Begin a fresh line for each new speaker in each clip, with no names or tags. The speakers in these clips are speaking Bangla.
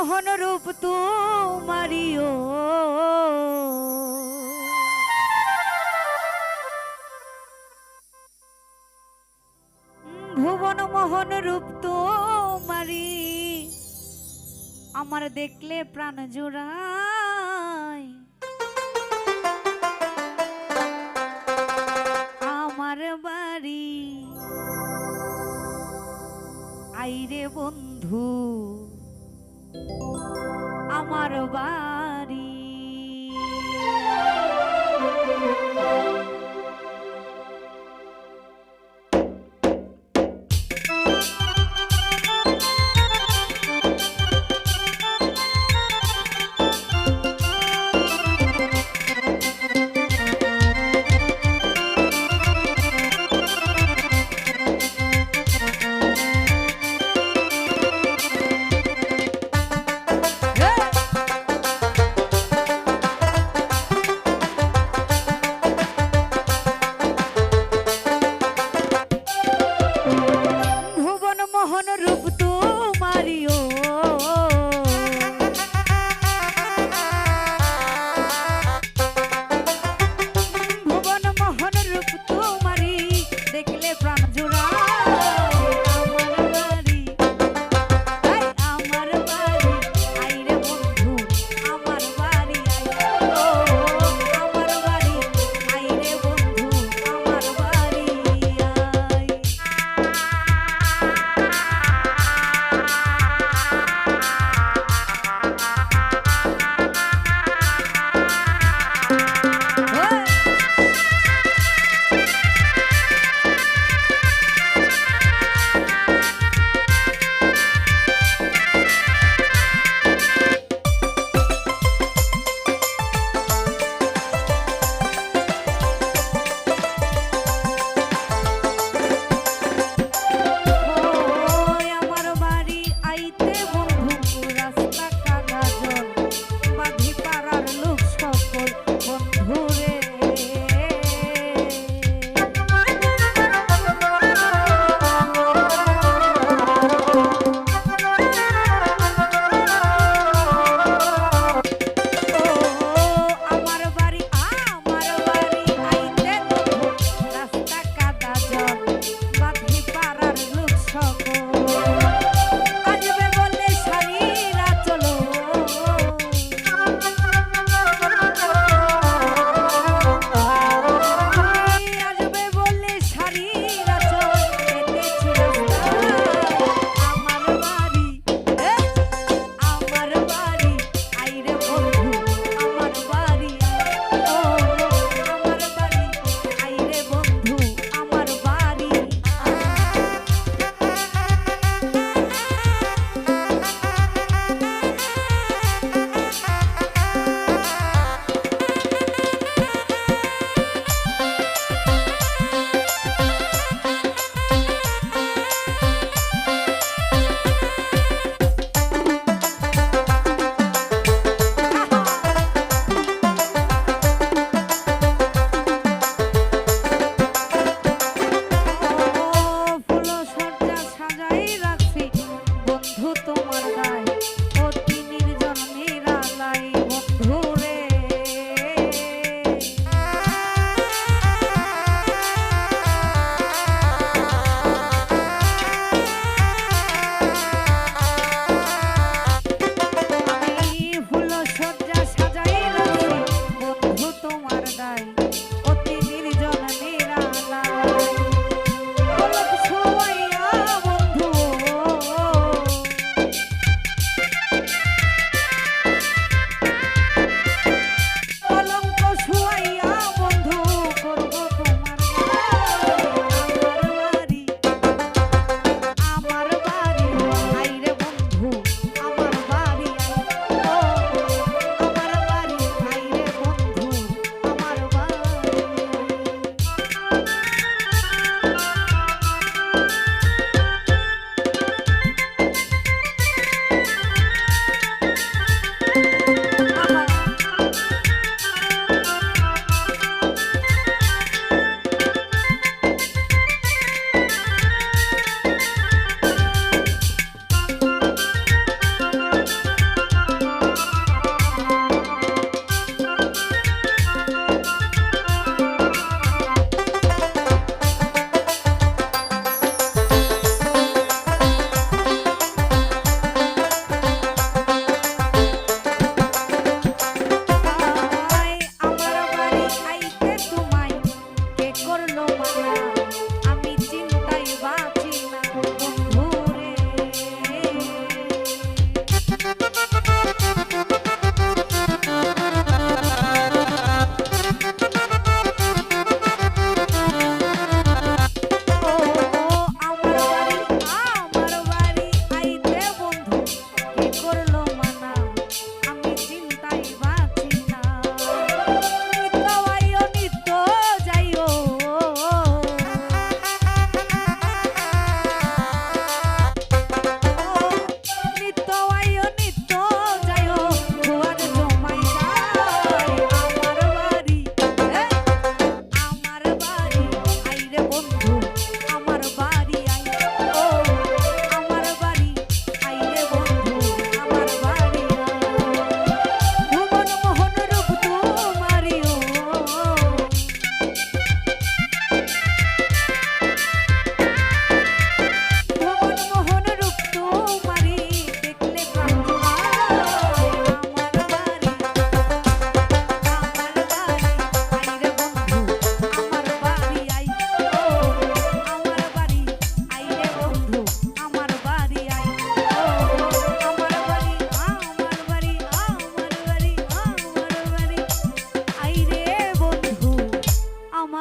মোহন রূপ তোমারিও। ভুবন মোহন রূপ তোমারি, আমার দেখলে প্রাণ জোড়ায়। আমার বাড়ি। আইরে বন্ধু আমার বাড়ি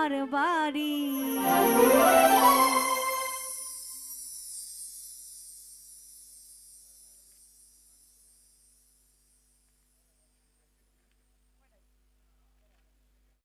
Barbarie.